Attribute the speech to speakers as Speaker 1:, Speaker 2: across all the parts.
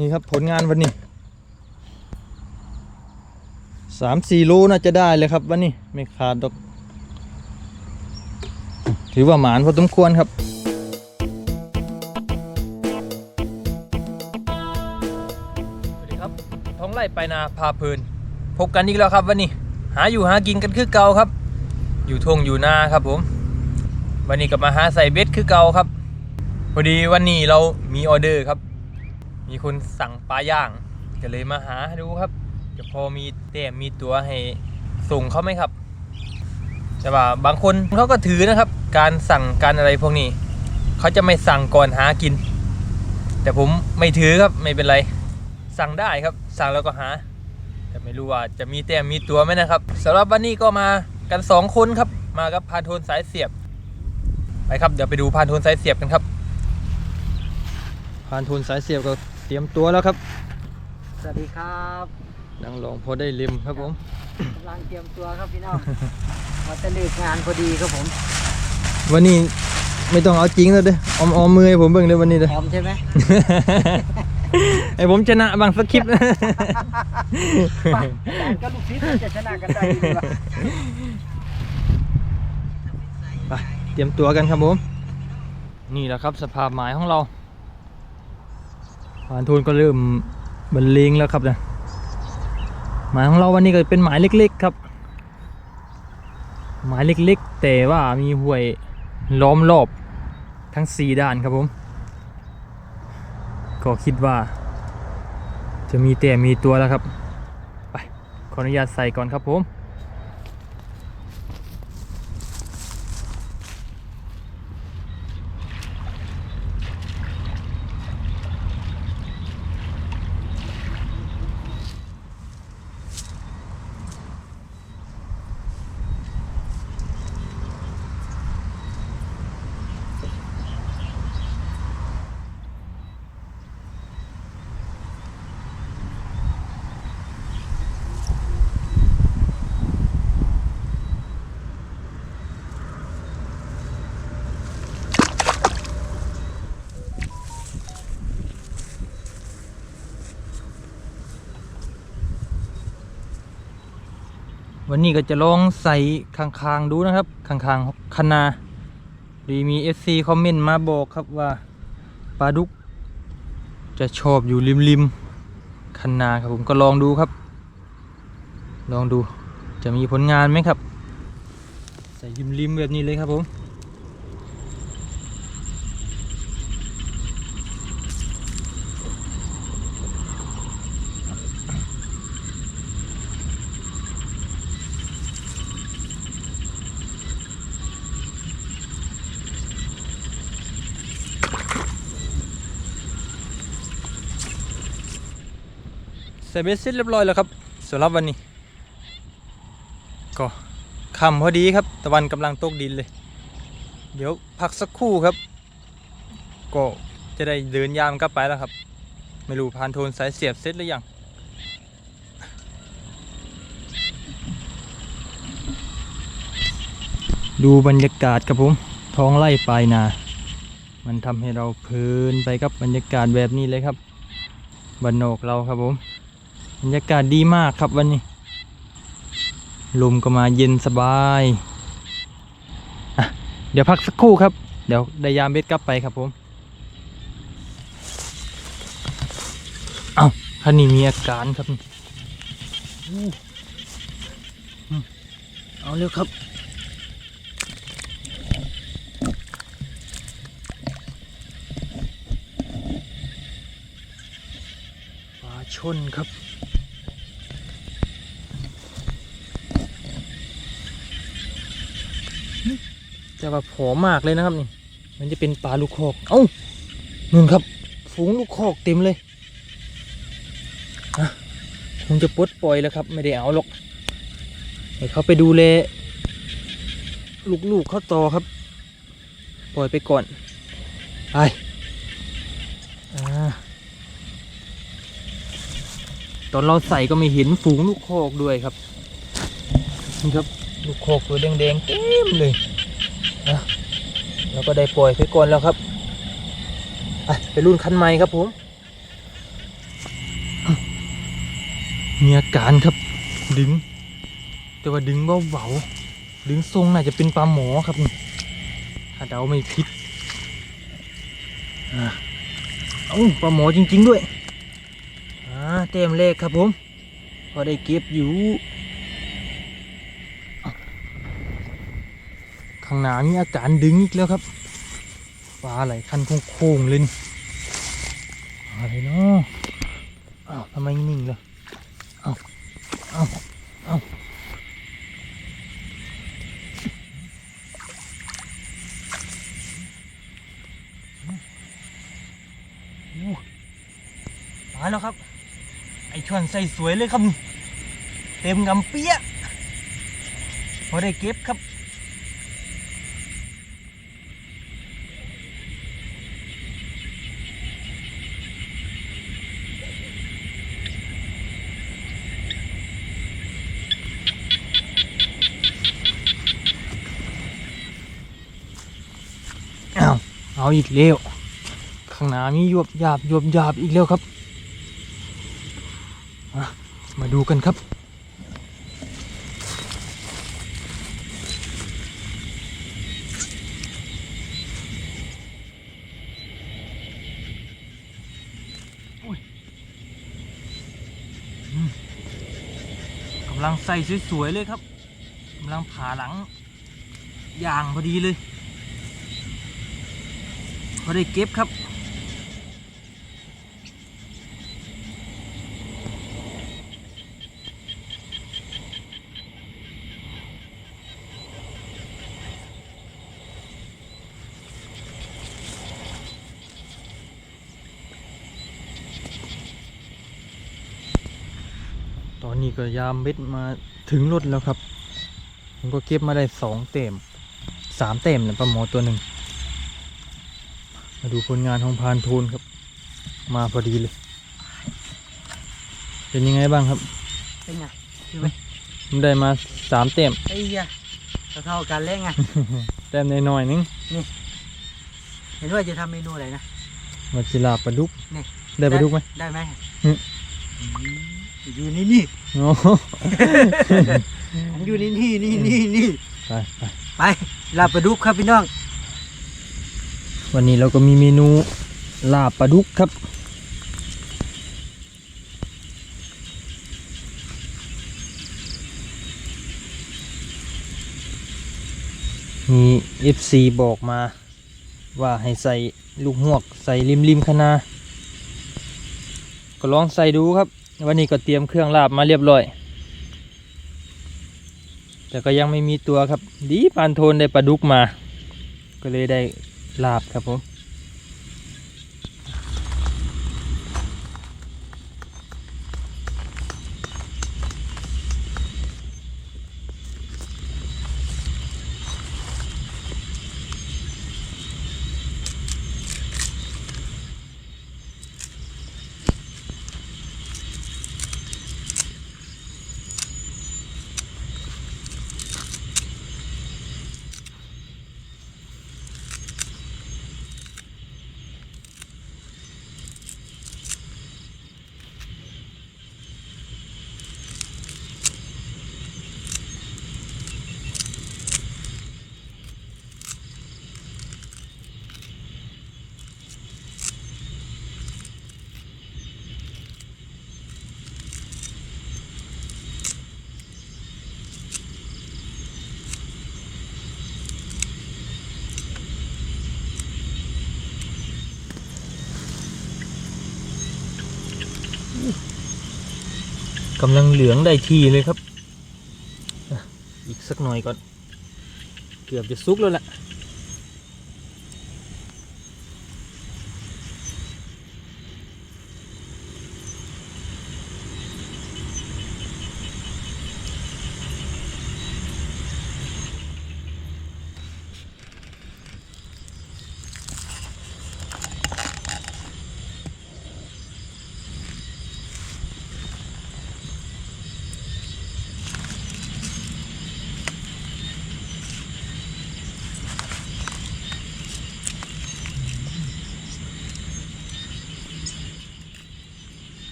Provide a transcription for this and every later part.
Speaker 1: นี่ครับผลงานวันนี้สามสี่โลน่าจะได้เลยครับวันนี้ไม่ขาดดอก ถือว่าหมานพอสมควรครับ สวัสดีครับท้องไร่ไปนาพาเพลิน พบกันอีกแล้วครับวันนี้ หาอยู่หากินกันคือเก่าครับ อยู่ทงอยู่นาครับผม วันนี้ก็มาหาใส่เบ็ดคือเก่าครับ พอดีวันนี้เรามีออเดอร์ครับ มีคนสั่งปลาย่างก็เลยมาหาดูครับ จะพอมีแต้มมีตัวให้ส่งเขาไหมครับ แต่ว่าบางคนเขาก็ถือนะครับ การสั่งการอะไรพวกนี้ เขาจะไม่สั่งก่อนหากิน แต่ผมไม่ถือครับไม่เป็นไร สั่งได้ครับ สั่งแล้วก็หา แต่ไม่รู้ว่าจะมีแต้มมีตัวไหมนะครับสำหรับวันนี้ก็มากันสองคนครับ มากับพานโทนสายเสียบ ไปครับเดี๋ยวไปดูพานโทนสายเสียบกันครับพานโทนสายเสียบก็ รียมตัวแล้วครับ
Speaker 2: สวัสดีครับ
Speaker 1: นั่งลองพอได้ริมครับผม
Speaker 2: กำลังเตรียมตัวครับพี่น้องมาจะเลิกงานพอดีครับผม
Speaker 1: วันนี้ไม่ต้องเอาจริงแล้วเด้อออมออมมือให้ผมเบิ่งเลยวันนี้เด้อ
Speaker 2: พร้อมใช่ไหม
Speaker 1: ไอผมชนะบางสคริปต์
Speaker 2: ไปอาจารย์ก็ลูกศิษย์จะชนะกันได้ดีวะ
Speaker 1: ไปเตรียมตัวกันครับผม นี่แหละครับสภาพหมายของเรา พานทูนก็เริ่มบรรเลงแล้วครับนะหมายของเราวันนี้ก็เป็นหมายเล็กๆครับ หมายเล็กๆ แต่ว่ามีห้วยล้อมรอบทั้งสี่ด้านครับผม ก็คิดว่า จะมีแต่มีตัวแล้วครับ ไป ขออนุญาตใส่ก่อนครับผม วันนี้ก็จะลองใส่คางๆดูนะครับคางๆคณาดีมี FC คอมเมนต์มาบอกครับว่าปลาดุก จะชอบอยู่ริมๆคันนาครับผมก็ลองดูครับ ลองดูจะมีผลงานไหมครับ ใส่ริมๆแบบนี้เลยครับผม ใส่เบสเสร็จเรียบร้อยแล้วครับสำหรับวันนี้ ก็ค่ำพอดีครับ ตะวันกำลังตกดินเลย เดี๋ยวพักสักครู่ครับ ก็จะได้เดินยามกลับไปแล้วครับ ไม่รู้พานโทนสายเสียบเสร็จหรือยังดูบรรยากาศครับผมท้องไร่ปลายนา มันทำให้เราเพลินไปกับบรรยากาศแบบนี้เลยครับบ้านนอกเราครับผม บรรยากาศดีมากครับวันนี้ ลมก็มาเย็นสบายอะเดี๋ยวพักสักครู่ครับ เดี๋ยวได้ยามเบ็ดกลับไปครับผม เอาคันนี้มีอาการครับอู้อืมเอาเร็วครับ ปลาชนครับ จะว่าผอมมากเลยนะครับนี่ มันจะเป็นปลาลูกคอกเอ้านู่นครับ ฝูงลูกคอกเต็มเลยอะคงจะปลดปล่อยแล้วครับ ไม่ได้เอาหรอกให้เขาไปดูแลลูกๆเขาต่อครับ ปล่อยไปก่อนไปตอนเราใส่ก็ไม่เห็นฝูงลูกโคกด้วยครับ นี่ครับ ลูกโคกตัวแดงๆเต็มเลย นะแล้วก็ได้ปล่อยไปก่อนแล้วครับไปรุ่นคันใหม่ครับผมมีอาการครับ ดึง แต่ว่าดึงเบาๆดึงทรงน่าจะเป็นปลาหมอครับนี่ถ้าเดาไม่ผิดอ่าเอ้าปลาหมอจริง ๆ ด้วยอ่าเต็มเลขครับผม พอได้เก็บอยู่ ข้างหน้ามีอาการดึงอีกแล้วครับปลาไหลคันโค้งๆเลยนี่อะไรเนาะอ้าวทำไมนิ่งเลยอ้าวอ้าวอ้าวมาแล้วครับ ไอช่อนใส่สวยเลยครับ เต็มกำเปี้ยพอได้เก็บครับ เอาอีกแล้วข้างหน้ามียวบหยาบยวบหยาบอีกแล้วครับ มาดูกันครับกำลังใส่สวยๆเลยครับกำลังผ่าหลังอย่างพอดีเลย พอได้เก็บครับตอนนี้ก็ยามเบ็ดมาถึงรถแล้วครับ ผมก็เก็บมาได้สองเต็มสามเต็มนะปลาหมอตัวหนึ่ง มาดูผลงานของพานโทนครับ มาพอดีเลย เป็นยังไงบ้างครับ
Speaker 2: เป็นไง
Speaker 1: ผมได้มาสามเต็ม
Speaker 2: ไอ้เหี้ยเท่าๆกันเล่ไง
Speaker 1: แต้มน้อยๆนึง
Speaker 2: เห็นว่าจะทำเมนูอะไรนะ
Speaker 1: มาจิลาปลาดุก
Speaker 2: นี่
Speaker 1: ได้ปลาดุกไหม
Speaker 2: ได้ไหม
Speaker 1: อืม
Speaker 2: อืมอยู่นี่นี่
Speaker 1: โอ้โห
Speaker 2: ผมอยู่นี่นี่นี่นี่นี่
Speaker 1: ไปไป
Speaker 2: ไปลาบปลาดุกครับพี่น้อง
Speaker 1: วันนี้เราก็มีเมนูลาบปลาดุกครับ มี FC บอกมาว่าให้ใส่ลูกหวกใส่ริมริมคะนาก็ลองใส่ดูครับ วันนี้ก็เตรียมเครื่องลาบมาเรียบร้อย แต่ก็ยังไม่มีตัวครับ ดีปานโทนได้ปลาดุกมา ก็เลยได้ ลาบครับผม กำลังเหลืองได้ทีเลยครับ อีกสักหน่อยก่อน เกือบจะซุกแล้วแหละ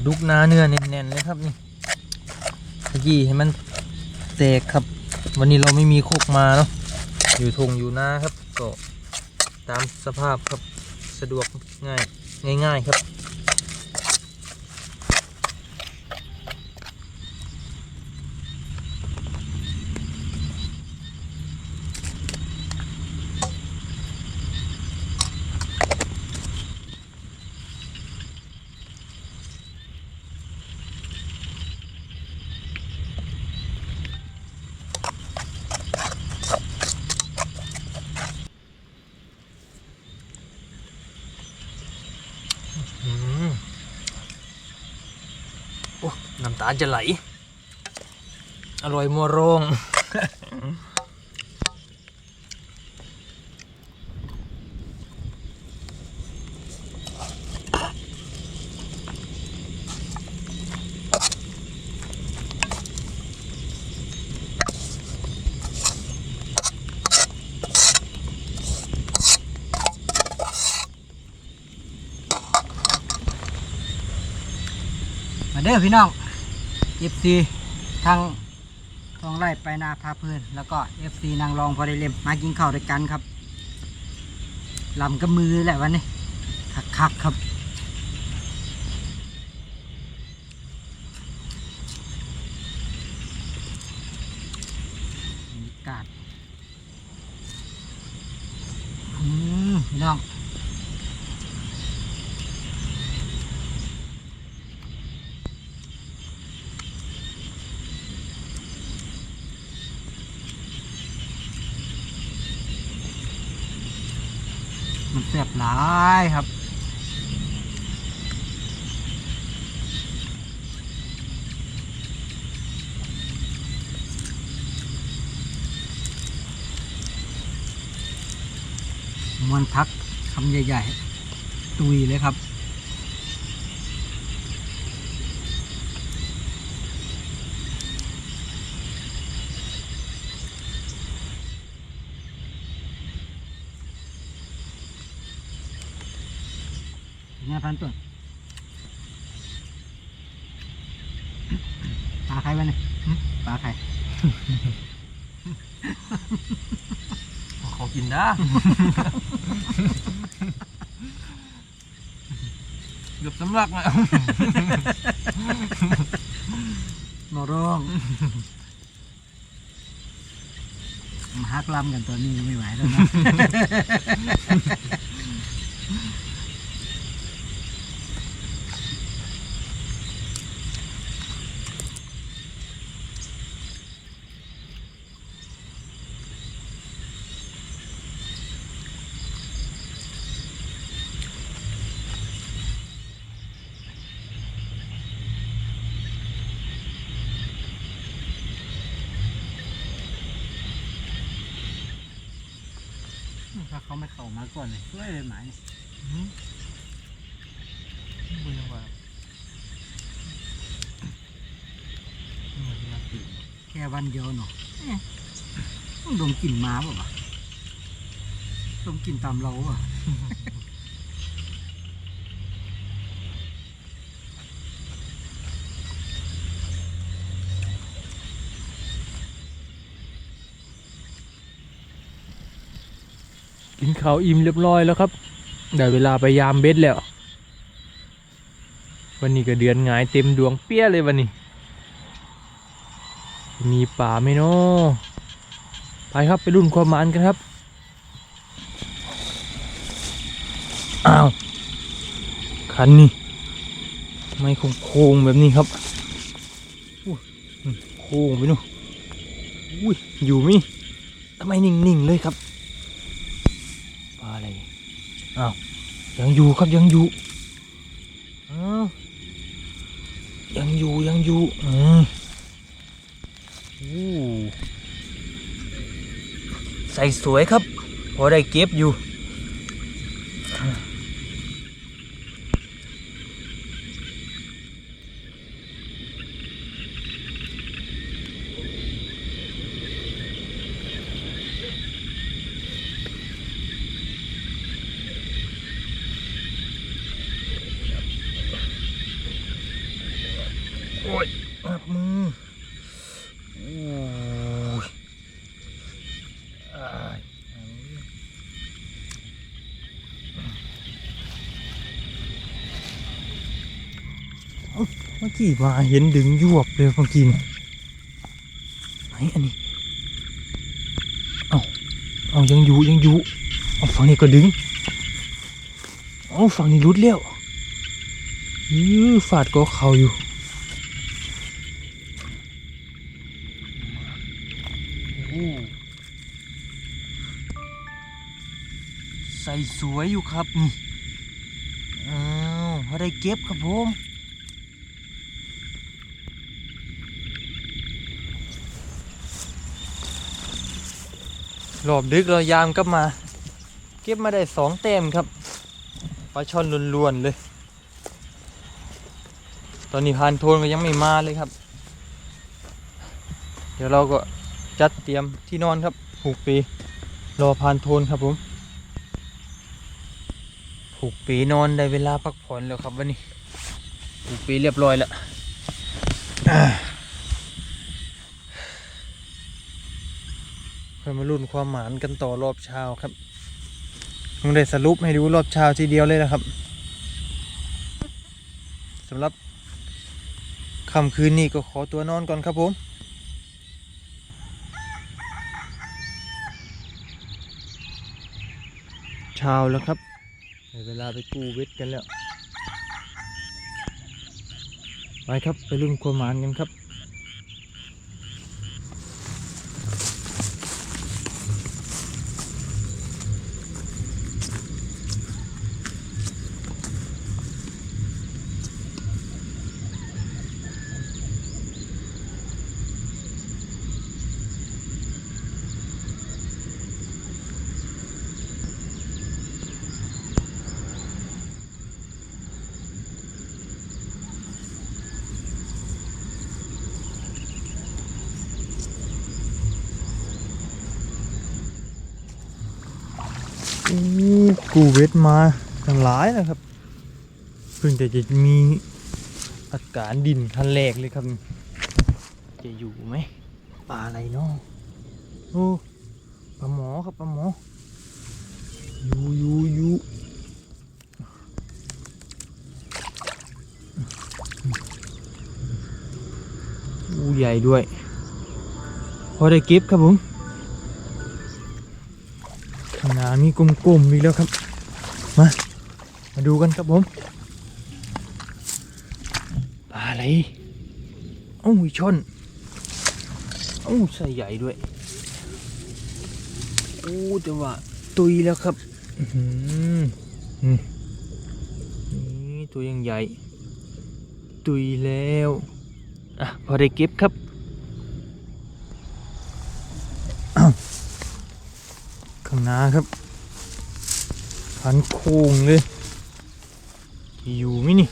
Speaker 1: ลาดุกหน้าเนื้อแน่นๆเลยครับนี่ขยี้ให้มันแตกครับ วันนี้เราไม่มีโคกมาเนาะอยู่ทงอยู่นาครับก็ตามสภาพครับสะดวกง่ายง่าย ๆ ครับ ตาจะไหล อร่อยมัวโรง
Speaker 2: มาเด้อพี่น้อง FC ทางทองไร่ไปนาพาเพลินแล้วก็ FC นางรองพอได้เล่มมากินข้าวด้วยกันครับลำกับมือแหละวันนี้คักๆครับบรรยากาศอืมพี่น้อง มัน แซ่บหลายครับมวนพักคำใหญ่ ๆ ตุยเลยครับ เนี่ยพันต้นปลาใครบ้างเนี่ยหึปลาใคร
Speaker 1: ขอกินนะเกือบสำลักแล้ว
Speaker 2: โนร้องมาฮักลำกันตัวนี้ไม่ไหวแล้วนะ ถ้าเขาไม่เข้ามาก่อนเลยช่วยเลยไหม
Speaker 1: บุญยังว่า
Speaker 2: แค่วันเดียวเนาะต้องดมกลิ่นม้าป่ะวะดมกลิ่นตามเราเปล่ะ
Speaker 1: กินข้าอิ่มเรียบร้อยแล้วครับได้เวลาไปยามเบ็ดแล้ว วันนี้ก็เดือนงายเต็มดวงเปี้ยเลยวันนี้ มีป่าไหมเนาะไปครับไปรุ่นความมานกันครับ อ้าวคันนี้ไม่โค้งแบบนี้ครับโค้งไปนู่นอุ้ยอยู่มิทำไมนิ่งๆเลยครับ อะไรอ้าวยังอยู่ครับยังอยู่อ้าวยังอยู่ยังอยู่อืมอู้ใส่สวยครับ พอได้เก็บอยู่ มือเมื่อกี้มาเห็นดึงยวบเลยเมื่อกี้นี่ไหนอันนี้เอาเอายังอยู่ยังอยู่เอาฝั่งนี้ก็ดึงเอาฝั่งนี้รุดแล้วยื้อฝาดก็เข่าอยู่ ส่สวยอยู่ครับอ้าวพอได้เก็บครับผมรอบดึกเรายามกลับมา เก็บมาได้สองเต็มครับปลาช่อนล้วนๆเลย ตอนนี้พานโทนก็ยังไม่มาเลยครับ เดี๋ยวเราก็จัดเตรียมที่นอนครับผูกปีรอพานโทนครับผม ผูกปีนอนได้เวลาพักผ่อนแล้วครับวันนี้ผูกปีเรียบร้อยแล้วอ่าค่อยมาลุ้นความหมานกันต่อรอบเช้าครับคงได้สรุปให้ดูรอบเช้าทีเดียวเลยนะครับสำหรับค่ำคืนนี้ก็ขอตัวนอนก่อนครับผมเช้าแล้วครับได้ เวลาไปกู้เวทกันแล้ว ไปครับ ไปรุ่นความหมานกันครับ อู้ กูเวทมาทั้งหลายนะครับ เพิ่งแต่จะมีอาการดินคันแรกเลยครับ จะอยู่ไหมปลาอะไรเนาะโอ้ปลาหมอครับปลาหมออยู่อยู่อยู่อูใหญ่ด้วย พอได้เก็บครับผม มีกลมๆอีกแล้วครับ มา มาดูกันครับผมปลาอะไรเอ้าอีช่อนเอ้ใส่ใหญ่ด้วยโอ้แต่ว่าตุยแล้วครับอื้อหืออืมนี่ตัวยังใหญ่ ตุยแล้ว อะ พอได้เก็บครับ ข้างหน้าครับพันโค้งเลยอยู่ไหมนี่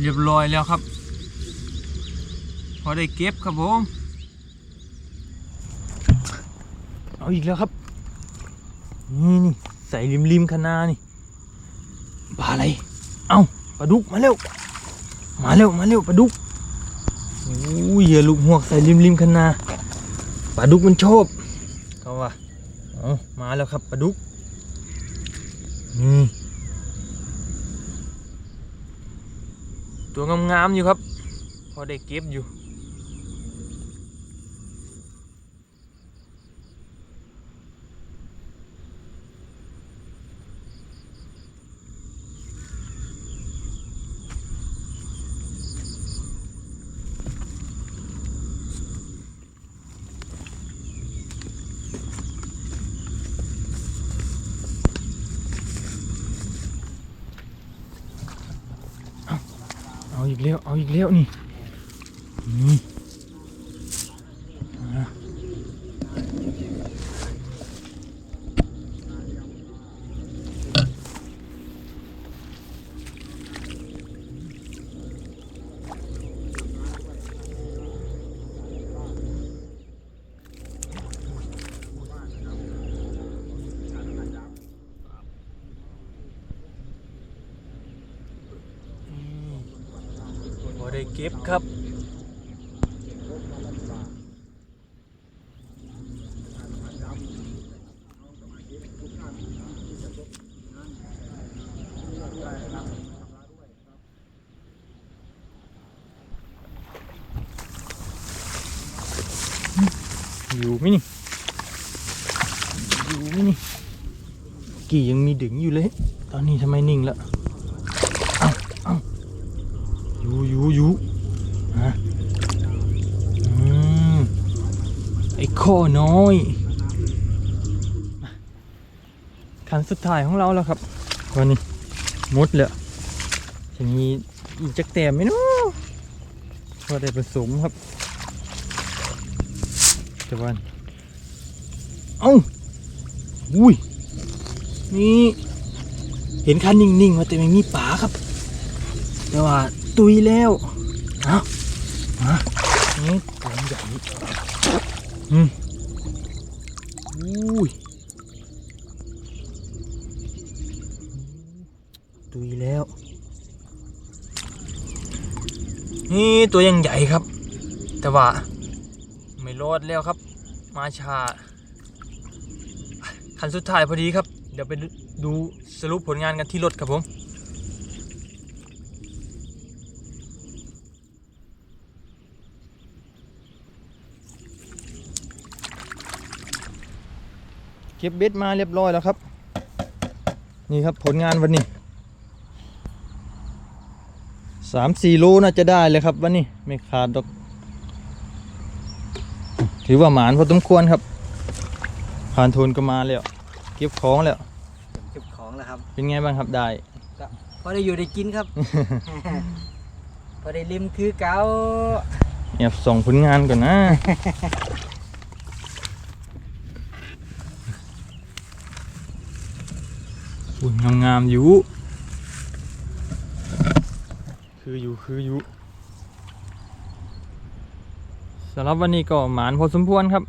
Speaker 1: เรียบร้อยแล้วครับ พอได้เก็บครับผม เอาอีกแล้วครับ นี่นี่ใส่ริมริมๆคะนานี่ปลาอะไร เอ้าปลาดุกมาเร็ว มาเร็วมาเร็วปลาดุกโอ้ยอย่าลูกหวกใส่ริมริมๆคะนาปลาดุกมันชอบเขาว่าเอามาแล้วครับปลาดุกนี่ตัวงามๆอยู่ครับ พอได้เก็บอยู่ อีกแล้วเอาอีกแล้วนี่ ได้เก็บครับอยู่ไหมนี่ อยู่ไหมนี่ กี่ยังมีดึงอยู่เลย ตอนนี้ทำไมนิ่งละเอ้าเอ้าอยู่อยู่อยู่ฮะอืมไอ้ข้อน้อยมาขันสุ ดท้ายของเราแล้วครับวันนี้มดแล้วจะมีอีกจักแต้มไหมเนาะพอได้ผสมครับแต่วันเอ้าอุ้ยนี่เห็นคันนิ่งๆมาแต่ไม่มีป๋าครับ แต่ว่าตุยแล้วเอามานี่ตัวใหญ่อืมอุ้ยตุยแล้ว นี่ตัวยังใหญ่ครับ แต่ว่า ไม่รอดแล้วครับ มาชาคันสุดท้ายพอดีครับ เดี๋ยวไปดูสรุปผลงานกันที่รถครับผมเก็บเบ็ดมาเรียบร้อยแล้วครับ นี่ครับผลงานวันนี้ สามสี่โลน่าจะได้เลยครับวันนี้ไม่ขาดดอก ถือว่าหมานพอสมควรครับผ่านโทนก็มาแล้วเก็บของแล้ว
Speaker 2: เก็บของแล้วครับ
Speaker 1: เป็นไงบ้างครับได้
Speaker 2: พอได้อยู่ได้กินครับ พอได้ริมคือเก่า
Speaker 1: แอบส่องผลงานก่อนนะอุ้ยงามๆอยู่ คืออยู่คืออยู่สำหรับวันนี้ก็หมานพอสมควรครับ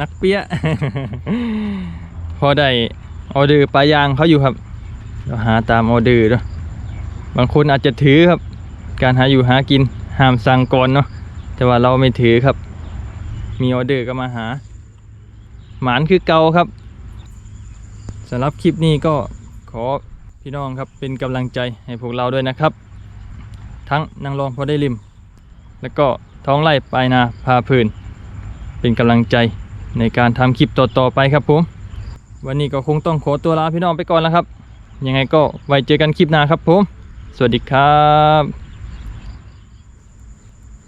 Speaker 1: นักเปี้ย พอได้ออเดอร์ปลายางเขาอยู่ครับเราหาตามออเดอร์ด้วยบางคนอาจจะถือครับ การหาอยู่หากินห้ามสั่งก่อนเนาะแต่ว่าเราไม่ถือครับ มีออเดอร์ก็มาหา หมานคือเกาครับสำหรับคลิปนี้ก็ขอ พี่น้องครับเป็นกำลังใจให้พวกเราด้วยนะครับ ทั้งนางรองพอได้ริม แล้วก็ท้องไร่ปลายนาพาพื้น เป็นกำลังใจในการทำคลิปต่อๆไปครับผม วันนี้ก็คงต้องขอตัวลาพี่น้องไปก่อนแล้วครับ ยังไงก็ไว้เจอกันคลิปหน้าครับผม สวัสดีครับ